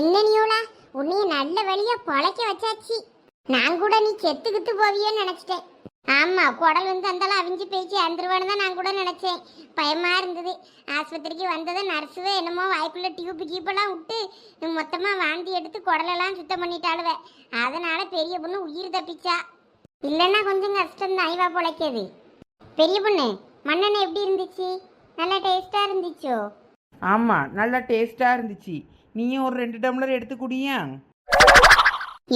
என்ன நியோலா? உன்னைய நல்ல வழியா பொழைக்க வச்சாச்சு. நான் கூட நீ செத்துக்கிட்டு போவியோன்னு நினைச்சிட்டேன். ஆமா குடல் வந்து அந்தாலும் அவிஞ்சு பேச்சு அந்துருவானு தான் நான் கூட நினைச்சேன். பயமா இருந்தது. ஆஸ்பத்திரிக்கு வந்ததும் நர்ஸுவே என்னமோ வாய்ப்புள்ள டியூப் கீப்பெல்லாம் விட்டு மொத்தமா வாந்தி எடுத்து குடலெல்லாம் சுத்தம் பண்ணிட்டாளுவ. அதனால பெரிய பொண்ணு உயிர் தப்பிச்சா. இல்லைன்னா கொஞ்சம் கஷ்டம் தான் ஐவா பொழைக்கிறது. பெரிய பொண்ணு மண்ணெண்ணெய் எப்படி இருந்துச்சு? நல்லா டேஸ்டா இருந்துச்சோ? ஆமாம் நல்லா டேஸ்ட்டாக இருந்துச்சு. நீயும் ஒரு ரெண்டு டம்ளர் எடுத்து குடியா?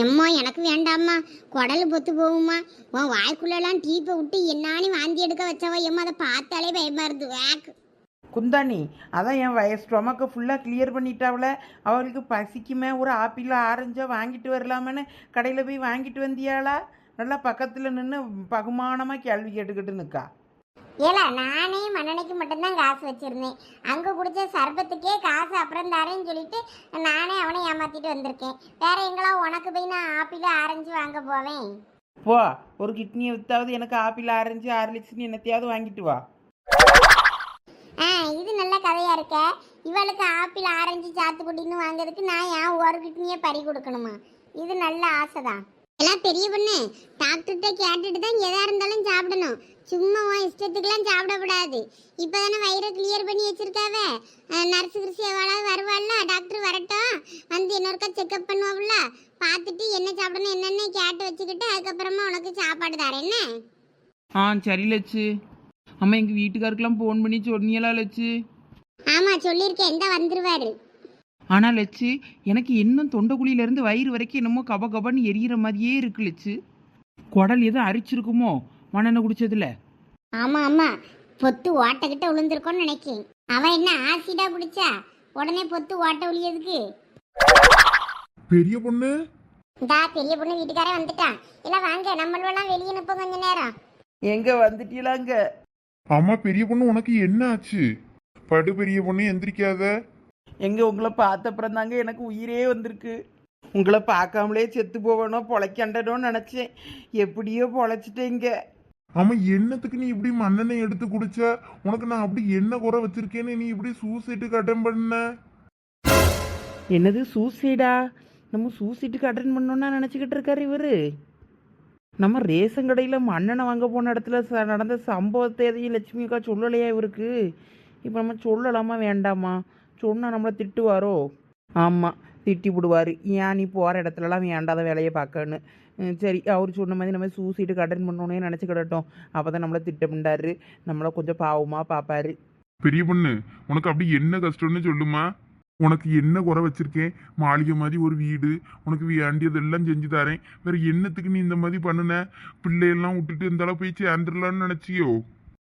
எம்மா எனக்கு வேண்டாம்மா. குடல் பொத்து போகுமா உன் வாய்க்குள்ளெல்லாம் டீப்பை விட்டு என்னானி வாந்தி எடுக்க வச்சவ எம்மா அதை பார்த்தாலே பயமா இருந்து வேக். குந்தாணி அதான் என் வய ஸ்டொமக்கை ஃபுல்லாக கிளியர் பண்ணிட்டாவில் அவளுக்கு பசிக்குமே ஒரு ஆப்பிள் ஆரஞ்சோ வாங்கிட்டு வரலாமேன்னு கடையில் போய் வாங்கிட்டு வந்தியாளா? நல்லா பக்கத்தில் நின்று பகுமானமாக கேள்வி கேட்டுக்கிட்டு நிற்கா ஏல நானே மண்ணெண்ணைக்கு மட்டும்தான் காசு வச்சிருந்தேன். அங்க குடிச்ச சர்பத்துக்கே காசு அப்புறம் தரேன்னு சொல்லிட்டு நானே அவனை ஏமாத்திட்டு வந்திருக்கேன். வேற எங்களா உனக்கு போய் நான் ஆப்பிள் ஆரஞ்சு வாங்க போவேன்? போ ஒரு கிட்னியை வித்தாவது எனக்கு ஆப்பிள் ஆரஞ்சு ஆர்லிக்ஸ்னு என்னத்தையாவது வாங்கிட்டு வா. ஆ இது நல்ல கதையா இருக்க. இவளுக்கு ஆப்பிள் ஆரஞ்சு சாத்துக்குடின்னு வாங்குறதுக்கு நான் ஏன் ஒரு கிட்னியே பறி கொடுக்கணுமா? இது நல்ல ஆசைதான். எல்லாம் பெரிய பொண்ணு. டாக்டர்கிட்ட கேட்டுட்டு தான் எதா இருந்தாலும் சாப்பிடணும். சும்மா உன் இஷ்டத்துக்குலாம் சாப்பிடக்கூடாது. இப்போதானே வயிறை கிளியர் பண்ணி வச்சிருக்காவ? நர்ஸு கிருஷி எவ்வளவு வருவாள்ல? டாக்டர் வரட்டும். வந்து இன்னொருக்கா செக்அப் பண்ணுவாள்ல பார்த்துட்டு என்ன சாப்பிடணும் என்னென்ன கேட்டு வச்சுக்கிட்டு அதுக்கப்புறமா உனக்கு சாப்பாடு தரேன். ஆ சரி லட்சு அம்மா எங்கள் வீட்டுக்காருக்கெல்லாம் ஃபோன் பண்ணி சொன்னியலா லட்சு ஆமா சொல்லியிருக்கேன். இந்த வந்துருவாரு. ஆனால் லட்சு எனக்கு இன்னும் தொண்டைக்குழியிலேருந்து வயிறு வரைக்கும் என்னமோ கப கபன்னு எரியிற மாதிரியே இருக்கு லட்சு குடல் எதுவும் அரிச்சிருக்குமோ? மண்ணெண்ணெய் குடிச்சதுல? ஆமா ஆமா. பொத்து ஓட்டக்கிட்ட விழுந்திருக்கோன்னு நினைக்கேன். அவன் என்ன ஆசிடா பிடிச்சா உடனே பொத்து ஓட்ட ஒளியதுக்கு. பெரிய பொண்ணு? இந்தா பெரிய பொண்ணு வீட்டுக்காரே வந்துட்டான் இல்ல வாங்க நம்மளெல்லாம் வெளியே நிப்போம் கொஞ்ச நேரம். எங்க வந்துட்டீங்களாங்க அம்மா பெரிய பொண்ணு உனக்கு என்ன ஆச்சு? படு பெரிய பொண்ணு எந்திரிக்காத. எங்க உங்களை பார்த்தப்புறம் தாங்க எனக்கு உயிரே வந்திருக்கு. உங்களை பார்க்காமலே செத்து போகணும் பொழைக்கண்டனும்னு நினச்சேன். எப்படியோ பொழைச்சிட்டேங்க ஆமா என்னத்துக்கு நீ இப்படி மண்ணெண்ணெய் எடுத்து குடிச்ச? உனக்கு நான் அப்படி என்ன குறை வச்சிருக்கேன்னு நீ இப்படி சூசைட்டுக்கு அட்டன் பண்ண? என்னது சூசைடா? நம்ம சூசைட்டுக்கு அட்டன் பண்ணோன்னா நினச்சிக்கிட்டு இருக்காரு இவரு. நம்ம ரேஷன் கடையில் மண்ணெண்ணெய் வாங்க போன இடத்துல ச- நடந்த சம்பவத்தை எதையும் லட்சுமி அக்கா சொல்லலையா இவருக்கு? இப்போ நம்ம சொல்லலாமா வேண்டாமா? சொன்னால் நம்மளை திட்டுவாரோ? ஆமாம் திட்டி விடுவார் ஏன் நீ போகிற இடத்துலலாம் வேண்டாத வேலையை பார்க்கன்னு சரி அவர் சொன்ன மாதிரி நம்ம சூசைட்டுக்கு அட்டன் பண்ணோன்னே நினச்சிக்கிடட்டும் அப்போ தான் நம்மளை திட்டமிண்டாரு நம்மளை கொஞ்சம் பாவமாக பார்ப்பாரு பெரிய பொண்ணு உனக்கு அப்படி என்ன கஷ்டம்னு சொல்லுமா? உனக்கு என்ன குறை வச்சிருக்கேன்? மாளிகை மாதிரி ஒரு வீடு உனக்கு வேண்டியதெல்லாம் செஞ்சு தரேன். வேற என்னத்துக்கு நீ இந்த மாதிரி பண்ணுன? பிள்ளையெல்லாம் விட்டுட்டு இருந்தாலும் போய் சேர்ந்துடலான்னு நினைச்சியோ?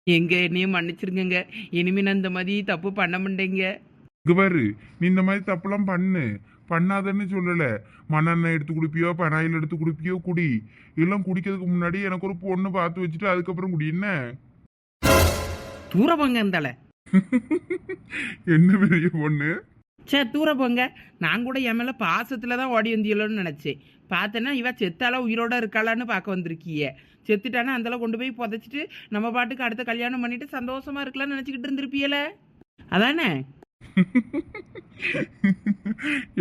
எங்க என்னையும் மன்னிச்சிருங்கங்க. இனிமே நான் இந்த மாதிரி தப்பு பண்ண மாட்டேங்க. இங்க பாரு நீ இந்த மாதிரி தப்புலாம் பண்ணு. பண்ணாதன்னு சொல்லல. மண்ணெண்ணெய் எடுத்து குடிப்பியோ பனாயில் எடுத்து குடிப்பியோ குடி. இதெல்லாம் குடிக்கிறதுக்கு முன்னாடி எனக்கு ஒரு பொண்ணு பார்த்து வச்சுட்டு அதுக்கப்புறம் குடி. என்ன? தூர போங்க இருந்தால என்ன பெரிய பொண்ணு? சே தூர போங்க நான் கூட என் மேல பாசத்துல தான் ஓடி வந்தியலோன்னு நினைச்சேன். பார்த்தேன்னா இவ செத்தாலா உயிரோட இருக்காளான்னு பார்க்க வந்திருக்கிய. செத்துட்டானா அந்தளவு கொண்டு போய் புதைச்சிட்டு நம்ம பாட்டுக்கு அடுத்த கல்யாணம் பண்ணிட்டு சந்தோஷமா இருக்கலாம்னு நினைச்சுக்கிட்டு இருந்திருப்பியல. அதானே?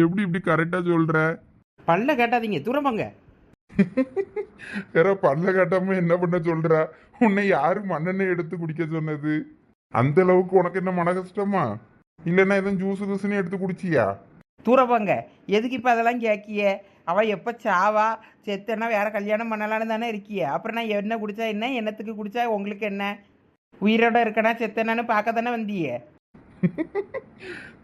எப்படி இப்படி கரெக்டா சொல்ற? பல்ல கேட்டாதீங்க தூர போங்க வேற பல்ல காட்டாம என்ன பண்ண சொல்ற? உன்னை யாரு மண்ணெண்ணெய் எடுத்து குடிக்க சொன்னது? அந்த அளவுக்கு உனக்கு என்ன மன கஷ்டமா? இல்லைன்னா எதுவும் ஜூஸ் கீஸ்னு எடுத்து குடிச்சியா? தூர போங்க எதுக்கு இப்போ அதெல்லாம் கேட்கிய? அவ எப்போ சாவா? செத்தனா வேற கல்யாணம் பண்ணலான்னு தானே இருக்கிய. அப்புறம் நான் என்ன குடிச்சா என்ன? என்னத்துக்கு குடிச்சா? உங்களுக்கு என்ன? உயிரோட இருக்கனா செத்தனான்னு பார்க்க தானே வந்தியே?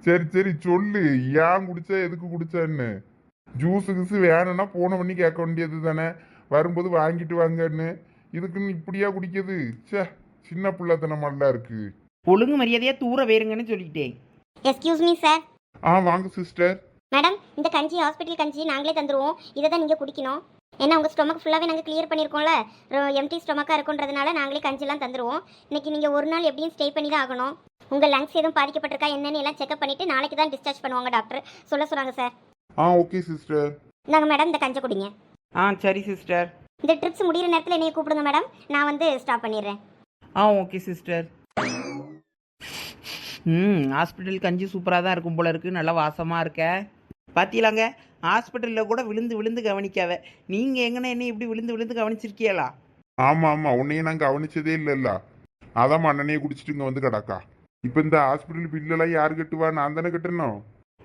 சரி சரி சொல்லு. ஏன் குடிச்சா எதுக்கு குடிச்சான்னு? ஜூஸ் கிஸ் வேணும்னா போன பண்ணி கேட்க வேண்டியது தானே வரும்போது வாங்கிட்டு வாங்கன்னு. இதுக்குன்னு இப்படியா குடிக்கிறது? ச்சே சின்ன பிள்ளைத்தனமெல்லாம் இருக்கு. ஒழுங்கு மரியாதையா தூர வேறுங்கன்னு சொல்லிட்டேன். எஸ்கியூஸ் மீ சார் ஆ வாங்க சிஸ்டர் மேடம் இந்த கஞ்சி ஹாஸ்பிட்டல் கஞ்சி நாங்களே தந்துருவோம். இதை தான் நீங்கள் குடிக்கணும். ஏன்னா உங்கள் ஸ்டொமக் ஃபுல்லாகவே நாங்கள் கிளியர் பண்ணியிருக்கோம்ல எம்டி ஸ்டொமக்காக இருக்குன்றதுனால நாங்களே கஞ்சிலாம் தந்துருவோம். இன்னைக்கு நீங்கள் ஒரு நாள் எப்படியும் ஸ்டே பண்ணி தான் ஆகணும். உங்கள் லங்ஸ் எதுவும் பாதிக்கப்பட்டிருக்கா என்னன்னு எல்லாம் செக்அப் பண்ணிவிட்டு நாளைக்கு தான் டிஸ்சார்ஜ் பண்ணுவாங்க டாக்டர் சொல்ல சொல்கிறாங்க சார் ஆ ஓகே சிஸ்டர் நாங்கள் மேடம் இந்த கஞ்சை குடிங்க. ஆ சரி சிஸ்டர் இந்த ட்ரிப்ஸ் முடியிற நேரத்தில் என்னைய கூப்பிடுங்க மேடம் நான் வந்து ஸ்டாப் பண்ணிடுறேன். ஆ ஓகே சிஸ்டர் ம் ஹாஸ்பிட்டல் கஞ்சி சூப்பராக தான் இருக்கும் போல இருக்கு. நல்லா வாசமாக இருக்க. பாத்தீங்களாங்க? ஹாஸ்பிட்டலில் கூட விழுந்து விழுந்து கவனிக்காவ நீங்கள் எங்கன என்ன இப்படி விழுந்து விழுந்து கவனிச்சிருக்கீங்களா? ஆமா ஆமா. உன்னைய நான் கவனிச்சதே இல்லைல்ல. அதான் மண்ணெண்ணையை குடிச்சிட்டு இங்க வந்து கிடக்கா. இப்ப இந்த ஹாஸ்பிட்டல் பில்லெல்லாம் யாரு கட்டுவா? நான் தானே கட்டணும்.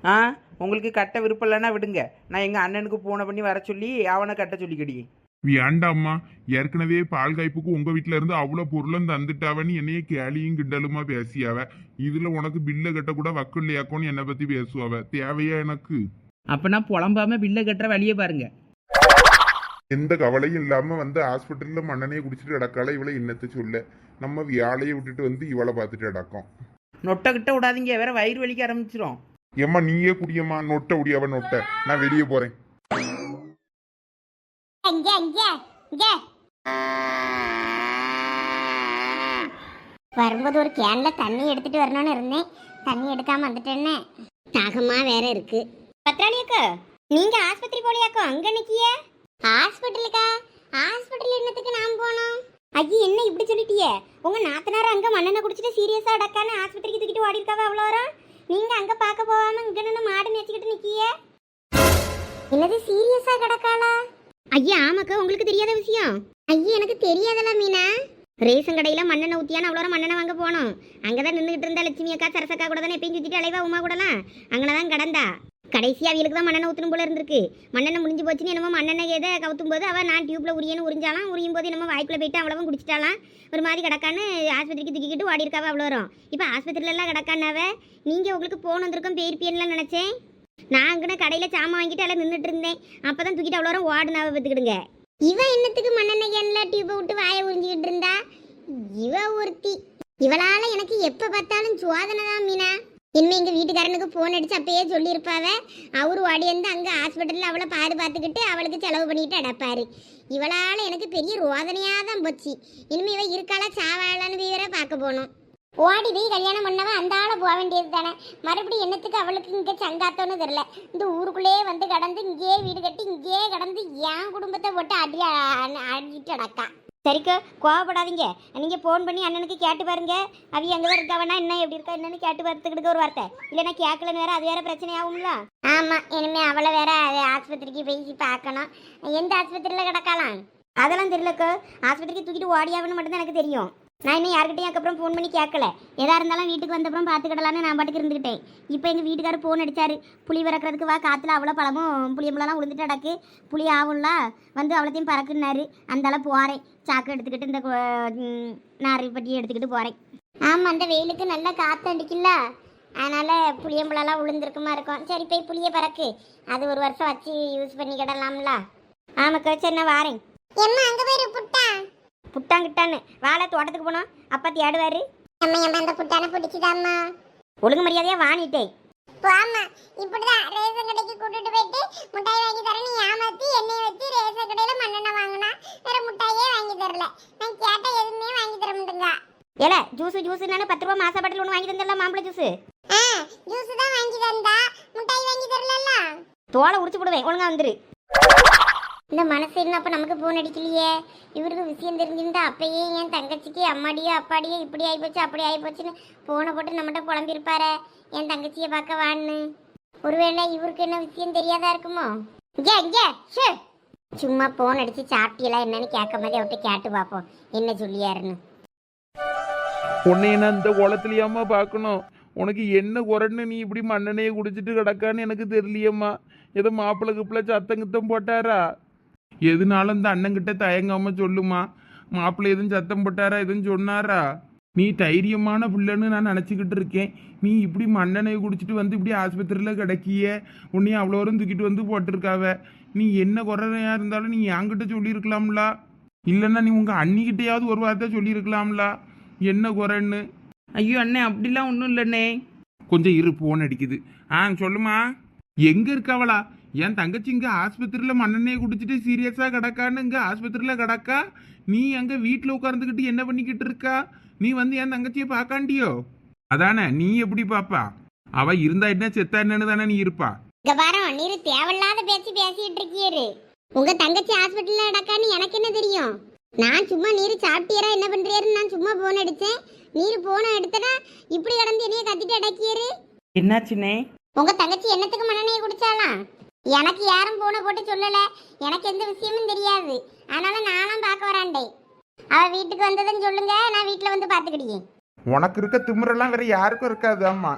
ஆ உங்களுக்கு கட்ட விருப்பம் இல்லைன்னா விடுங்க. நான் எங்கள் அண்ணனுக்கு ஃபோனை பண்ணி வர சொல்லி அவனை கட்ட சொல்லிக்கடி. வேண்டாம்மா ஏற்கனவே பால் காய்ப்புக்கு உங்க வீட்ல இருந்து அவ்வளவு பொருளும் தந்துட்டாவன்னு என்னைய கேலியும் கிண்டலுமா பேசியாவ? இதுல உனக்கு பில்ல கட்ட கூட வக்கு இல்லையாக்கோன்னு என்னை பத்தி பேசுவாவ? தேவையா எனக்கு? அப்போ நான் புலம்பாம பில்லை கட்டுற வழியே பாருங்க. எந்த கவலையும் இல்லாம வந்து ஹாஸ்பிட்டல்ல மண்ணெண்ணையை குடிச்சிட்டு கிடக்கால இவளை என்னத்தை சொல்ல? நம்ம வியாழையை விட்டுட்டு வந்து இவளை பார்த்துட்டு கிடக்கும். நொட்டை கிட்ட விடாதீங்க வேற வயிறு வலிக்க ஆரம்பிச்சிரும். ஏம்மா நீயே குடியம்மா நொட்டை உடியாவ நொட்டை. நான் வெளியே போறேன். வரும்போது ஒரு கேன்ல தண்ணி எடுத்துட்டு வரணும்னு இருந்தேன். தண்ணி எடுக்காம வந்துட்டேன்னு. தாகமா வேற இருக்கு. பத்ராளி அக்கா நீங்க ஆஸ்பத்திரி போலியாக்கோ அங்க நிக்கிய? ஹாஸ்பிட்டலுக்கா ஹாஸ்பிட்டல் என்னத்துக்கு நான் போனோம்? ஐயோ என்ன இப்படி சொல்லிட்டியே? உங்க நாத்தனார் அங்க மண்ணெண்ணெய் குடிச்சிட்டு சீரியஸா அடக்கான்னு ஆஸ்பத்திரிக்கு தூக்கிட்டு ஓடி இருக்காவ அவ்வளோ வரும் நீங்க அங்க பார்க்க போகாம இங்க நின்று மாடு மேய்ச்சிக்கிட்டு நிக்கிய? என்னது சீரியஸா கிடக்காளா? ஐயா ஆமாக்கா உங்களுக்கு தெரியாத விஷயம். ஐயா எனக்கு தெரியாதல மீனா. ரேஷன் கடையில மண்ணெண்ணெய் ஊத்தியான அவ்வளோ மண்ணெண்ணெய் வாங்க போனோம். அங்கதான் நின்றுட்டு இருந்த லட்சுமி அக்கா சரசக்கா கூட தானே எப்பயும் சுத்திட்டு அலைவா உமா கூடலாம். அங்கனதான் கடந்தா. கடைசியாக அவளுக்கு தான் மண்ணெண்ணை போல இருந்திருக்கு. மண்ணெண்ணை முடிஞ்சு போச்சுன்னு என்னமோ மண்ணெண்ணெய் எதை கவுத்தும் போது அவள் நான் டியூப்பில் உரியன்னு உறிஞ்சாலாம் உரியும் போது என்னமோ வாய்க்குள்ள போயிட்டு அவ்வளவும் குடிச்சிட்டாலாம் ஒரு மாதிரி கிடக்கான்னு ஆஸ்பத்திரிக்கு தூக்கிக்கிட்டு ஓடி இருக்காவ அவ்வளோ வரும் இப்போ ஆஸ்பத்திரிலலாம் எல்லாம் கிடக்கானாவ நீங்கள் உங்களுக்கு போன வந்திருக்கோம் பேர்ப்பியன்லாம் நினச்சேன்? நான் அங்கே கடையில் சாமான் வாங்கிட்டு எல்லாம் நின்றுட்டு இருந்தேன். அப்பதான் தூக்கிட்டு அவ்வளோ வரும் ஓடுனாவை பார்த்துக்கிடுங்க. இவன் என்னத்துக்கு மண்ணெண்ணெய் கேன்ல டியூப்பை விட்டு வாயை உறிஞ்சிக்கிட்டு இருந்தா? இவ ஒருத்தி. இவளால் எனக்கு எப்போ பார்த்தாலும் சுவாதனை தான் மீனா. இனிமே எங்கள் வீட்டுக்காரனுக்கு ஃபோன் அடிச்சு அப்பயே சொல்லியிருப்பாவ? அவரு ஓடி வந்து ஹாஸ்பிட்டலில் அவளை பாடு பார்த்துக்கிட்டு அவளுக்கு செலவு பண்ணிட்டு அடப்பாரு. இவளால் எனக்கு பெரிய ரோதனையாக தான் போச்சு. இனிமே இவ இருக்காளா சாவாளான்னு வீர பார்க்க போனோம் ஓடி போய் கல்யாணம் பண்ணவ அந்த ஆளை போக வேண்டியது தானே. மறுபடியும் என்னத்துக்கு அவளுக்கு இங்கே சங்காத்தோன்னு தெரில இந்த ஊருக்குள்ளேயே வந்து கடந்து இங்கேயே வீடு கட்டி இங்கேயே கடந்து என் குடும்பத்தை போட்டு அடி அடிட்டு அடக்கா சரிக்கா கோவப்படாதீங்க. நீங்கள் ஃபோன் பண்ணி அண்ணனுக்கு கேட்டு பாருங்க. அவ எங்கே தான் இருக்காவனா என்ன எப்படி இருக்கா என்னன்னு கேட்டு பார்த்துக்கிட்டு ஒரு வார்த்தை. இல்லைன்னா கேட்கலன்னு வேற அது வேற பிரச்சனை ஆகும்ல ஆமாம் இனிமே அவளை வேற ஆஸ்பத்திரிக்கு போய் பார்க்கணும். எந்த ஆஸ்பத்திரியில் கிடக்கலாம் அதெல்லாம் தெரியலக்கா. ஆஸ்பத்திரிக்கு தூக்கிட்டு ஓடியாவன்னு மட்டும் தான் எனக்கு தெரியும். நான் இன்னும் யார்கிட்டயும் அதுக்கப்புறம் ஃபோன் பண்ணி கேட்கல. எதா இருந்தாலும் வீட்டுக்கு வந்தப்புறம் பார்த்துக்கிடலான்னு நான் பாட்டுக்கு இருந்துக்கிட்டேன் இப்போ எங்கள் வீட்டுக்காரர் ஃபோன் அடிச்சாரு. புளி விறக்கிறதுக்கு வா காற்றுல அவ்வளோ பழமும் புளியம்பழம்லாம் விழுந்துட்டு அடக்கு புளி ஆகும்ல வந்து அவ்வளோத்தையும் பறக்குன்னாரு. அந்தால போகிறேன் சாக்கு எடுத்துக்கிட்டு இந்த கு- ம், நாரை பட்டி எடுத்துக்கிட்டு போகிறேன் ஆமாம் அந்த வெயிலுக்கு நல்லா காற்று அடிக்கல அதனால் புளியம்பழம்லாம் விழுந்திருக்குமா இருக்கும். சரி போய் புளிய பறக்கு. அது ஒரு வருஷம் வச்சு யூஸ் பண்ணிக்கிடலாம்ல ஆமாக்கா சரி நான் வாரேன். எம்மா அங்கே போய் புட்டா. புட்டாங்கிட்டான்னு வாழை தோட்டத்துக்கு போனோம். அப்பா தேடுவாரு. அம்மா அம்மா அந்த புட்டான பிடிச்சிதாம்மா. ஒழுங்கு மரியாதையா வாணிட்டேன் ஆமா இப்படிதான் ரேஷன் கடைக்கு கூட்டிட்டு போயிட்டு முட்டாய் வாங்கி தர நீ ஏமாத்தி எண்ணெய் வச்சு ரேஷன் கடையில நான் கேட்ட எதுவுமே வாங்கி தர மாட்டேங்க. ஏல ஜூஸ் ஜூஸ் பத்து ரூபா மாச பாட்டில் ஒன்று வாங்கி தந்தல மாம்பழ ஜூஸ் ஜூஸ் தான் வாங்கி தந்தா முட்டாய் வாங்கி தரல தோலை உரிச்சு போடுவேன் ஒழுங்கா வந்துரு. இந்த மனசு என்ன அப்ப நமக்கு போன் அடிக்கலையே? இவருக்கு விஷயம் தெரிஞ்சிருந்தா அப்பயே என் தங்கச்சிக்கு அம்மாடியோ அப்பாடியோ இப்படி ஆயிப்போச்சு அப்படி ஆயிப்போச்சுன்னு போனை போட்டு நம்மகிட்ட புலம்பிருப்பாரு என் தங்கச்சியை பார்க்க வான்னு. ஒருவேளை இவருக்கு என்ன விஷயம் தெரியாதா இருக்குமோ? இங்கே இங்கே ஷே. சும்மா போன் அடிச்சு சாப்பிட்டீங்களா என்னன்னு கேட்க மாதிரி அவட்ட கேட்டு பார்ப்போம். என்ன சொல்லியாருன்னு. உன்னை நான் இந்த குளத்துலையாம்மா பார்க்கணும். உனக்கு என்ன குரன்னு நீ இப்படி மண்ணெண்ணையை குடிச்சிட்டு கிடக்கான்னு எனக்கு தெரியலையம்மா. ஏதோ மாப்பிள்ளை கிப்பிள்ள சத்தம் கித்தம் போட்டாரா? எதுனாலும் இந்த அண்ணங்கிட்ட தயங்காம சொல்லுமா. மாப்பிள்ளை எதுவும் சத்தம் போட்டாரா? எதுவும் சொன்னாரா? நீ தைரியமான பிள்ளைன்னு நான் நினச்சிக்கிட்டு இருக்கேன். நீ இப்படி மண்ணெண்ணெயை குடிச்சிட்டு வந்து இப்படி ஆஸ்பத்திரியில் கிடக்கிய? உன்னையும் அவ்வளோ வரும் தூக்கிட்டு வந்து போட்டிருக்காவ. நீ என்ன குறையா இருந்தாலும் நீ என்கிட்ட சொல்லியிருக்கலாம்ல? இல்லைன்னா நீ உங்கள் அண்ணிக்கிட்டையாவது ஒரு வார்த்தை சொல்லியிருக்கலாம்ல? என்ன குறைன்னு ஐயோ அண்ணே அப்படிலாம் ஒன்றும் இல்லைண்ணே. கொஞ்சம் இரு போன் அடிக்குது. ஆ சொல்லுமா? எங்கே இருக்காவளா என் தங்கச்சி இங்கே ஆஸ்பத்திரியில் மண்ணெண்ணெயை குடிச்சிட்டு சீரியஸாக கிடக்கான்னு இங்கே ஆஸ்பத்திரியில் கிடக்கா? நீ அங்கே வீட்டில் உட்காந்துக்கிட்டு என்ன பண்ணிக்கிட்டு இருக்கா? நீ வந்து என் தங்கச்சியை பார்க்காண்டியோ? அதானே நீ எப்படி பாப்பா? அவ இருந்தா என்ன செத்தா என்னன்னு தானே நீ இருப்பா. இங்க பாரு நீர் தேவையில்லாத பேச்சு பேசிட்டு இருக்கீரு. உங்க தங்கச்சி ஹாஸ்பிட்டல்ல நடக்கான்னு எனக்கு என்ன தெரியும்? நான் சும்மா நீர் சாப்பிட்டீரா என்ன பண்றீருன்னு நான் சும்மா போன் அடிச்சேன். நீர் போன எடுத்தனா இப்படி கடந்து என்னைய கத்திட்டு அடக்கியரு? என்னாச்சுண்ணே உங்க தங்கச்சி என்னத்துக்கு மண்ணெண்ணெய் குடிச்சாலாம் எனக்கு யாரும் போன போட்டு சொல்லல. எனக்கு எந்த விஷயமும் தெரியாது. அதனால நானும் பார்க்க வராண்டே அவ வீட்டுக்கு வந்ததுன்னு சொல்லுங்க நான் வீட்டுல வந்து பாத்துக்கிட்டேன் உனக்கு இருக்க திமிரெல்லாம் வேற யாருக்கும் இருக்காது ஆமா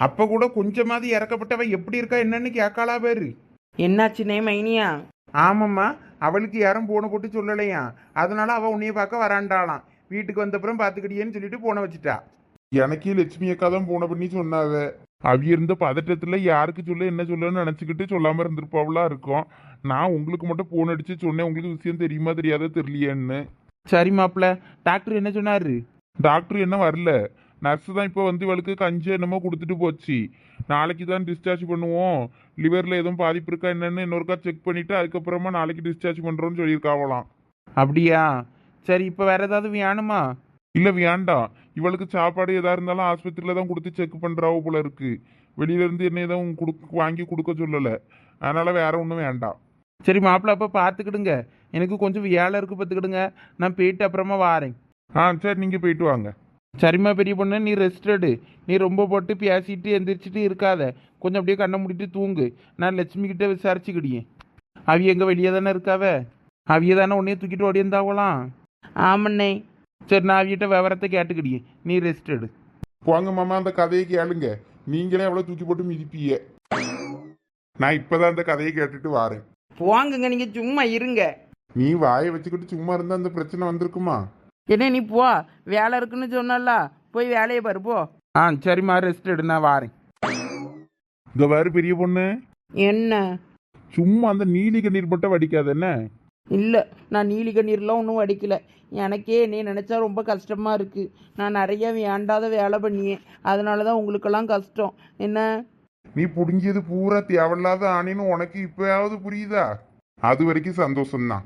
அப்ப கூட கொஞ்சமாவது இறக்கப்பட்டவ எப்படி இருக்கா என்னன்னு கேட்காளா பேரு என்னாச்சுனே மைனியா? ஆமாம்மா அவளுக்கு யாரும் போன போட்டு சொல்லலையா? அதனால அவ உன்னைய பார்க்க வராண்டாளாம். வீட்டுக்கு வந்தப்புறம் பாத்துக்கிட்டியேன்னு சொல்லிட்டு போன வச்சுட்டா. எனக்கே லட்சுமி அக்கா தான் போன பண்ணி சொன்னாவ அவிய இருந்த பதட்டத்துல யாருக்கு சொல்ல என்ன சொல்லன்னு நினைச்சுக்கிட்டு சொல்லாம இருந்திருப்பாவளா இருக்கும். நான் உங்களுக்கு மட்டும் போன் அடிச்சு சொன்னேன் உங்களுக்கு விஷயம் தெரியுமா தெரியாதோ தெரியலையேன்னு. சரி மாப்பிள்ள. டாக்டர் என்ன சொன்னாரு? டாக்டர் என்ன வரல. நர்ஸ் தான் இப்போ வந்து இவளுக்கு கஞ்சி என்னமோ கொடுத்துட்டு போச்சு. நாளைக்கு தான் டிஸ்சார்ஜ் பண்ணுவோம். லிவரில் எதுவும் பாதிப்பு இருக்கா என்னன்னு இன்னொருக்கா செக் பண்ணிட்டு அதுக்கப்புறமா நாளைக்கு டிஸ்சார்ஜ் பண்ணுறோன்னு சொல்லியிருக்காவலாம் அப்படியா? சரி இப்போ வேற ஏதாவது வேணுமா இல்லை வேண்டாம் இவளுக்கு சாப்பாடு எதா இருந்தாலும் ஆஸ்பத்திரியில் தான் கொடுத்து செக் பண்ணுறாவோ போல இருக்கு. வெளியில இருந்து என்ன எதுவும் கொடுக்க வாங்கி கொடுக்க சொல்லலை. அதனால வேற ஒன்றும் வேண்டாம். சரி மாப்பிள்ள அப்போ பார்த்துக்கிடுங்க. எனக்கு கொஞ்சம் வேலை இருக்கு பார்த்துக்கிடுங்க. நான் போயிட்டு அப்புறமா வாரேன். ஆ சரி நீங்கள் போயிட்டு வாங்க. சரிம்மா பெரிய பொண்ணு நீ ரெஸ்ட் எடு. நீ ரொம்ப போட்டு பேசிட்டு எந்திரிச்சிட்டு இருக்காத. கொஞ்சம் அப்படியே கண்ணை மூடிட்டு தூங்கு. நான் லட்சுமி கிட்ட விசாரிச்சுக்கிடியேன். அவிய எங்க வெளியே தானே இருக்காவ? அவிய தானே உன்னைய தூக்கிட்டு ஓடியிருந்தாவலாம் ஆமண்ணே. சரி நான் அவியிட்ட விவரத்தை கேட்டுக்கிடியே நீ ரெஸ்ட் எடு. போங்க மாமா அந்த கதையை கேளுங்க. நீங்களே அவ்வளோ தூக்கி போட்டு மிதிப்பீங்க. நான் இப்போதான் அந்த கதையை கேட்டுட்டு வாரேன். போங்குங்க நீங்க சும்மா இருங்க. நீ வாயை வச்சுக்கிட்டு சும்மா இருந்தா அந்த பிரச்சனை வந்திருக்குமா? என்ன நீ போ. வேலை இருக்குன்னு சொன்னல போய் வேலையை பாரு போ. ஆ சரிம்மா ரெஸ்ட் எடு நான் வாரேன். இந்த வேறு பெரிய பொண்ணு. என்ன? சும்மா அந்த நீலி கண்ணீர் மட்டும் வடிக்காது என்ன? இல்லை நான் நீலி கண்ணீர்லாம் ஒன்றும் வடிக்கல. எனக்கே என்னை நினச்சா ரொம்ப கஷ்டமாக இருக்குது நான் நிறைய வேண்டாத வேலை பண்ணியேன். அதனால தான் உங்களுக்கெல்லாம் கஷ்டம். என்ன? நீ புடுங்கியது பூரா தேவையில்லாத ஆணின்னு உனக்கு இப்பயாவது புரியுதா? அது வரைக்கும் சந்தோஷம்தான்.